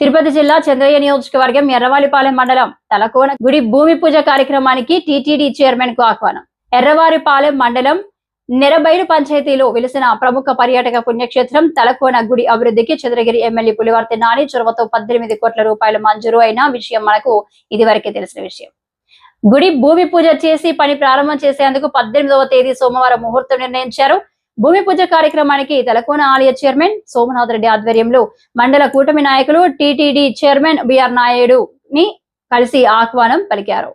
తిరుపతి జిల్లా చంద్రయ్య నియోజకవర్గం ఎర్రవాలిపాలెం మండలం తలకోన గుడి భూమి పూజ కార్యక్రమానికి టీటీడీ చైర్మన్కు ఆహ్వానం. ఎర్రవారిపాలెం మండలం నెరబైలు పంచాయతీలో వెలిసిన ప్రముఖ పర్యాటక పుణ్యక్షేత్రం తలకోన గుడి అభివృద్ధికి చంద్రగిరి ఎమ్మెల్యే పులివర్తి నాని చొరవతో పద్దెనిమిది కోట్ల రూపాయలు మంజూరు అయిన విషయం మనకు ఇదివరకే తెలిసిన విషయం. గుడి భూమి పూజ చేసి పని ప్రారంభం చేసేందుకు పద్దెనిమిదవ తేదీ సోమవారం ముహూర్తం నిర్ణయించారు. భూమి పూజ కార్యక్రమానికి తలకోన ఆలయ చైర్మన్ సోమనాథ్ రెడ్డి ఆధ్వర్యంలో మండల కూటమి నాయకులు టిటిడి చైర్మన్ బిఆర్ నాయుడు ని కలిసి ఆహ్వానం పలికారు.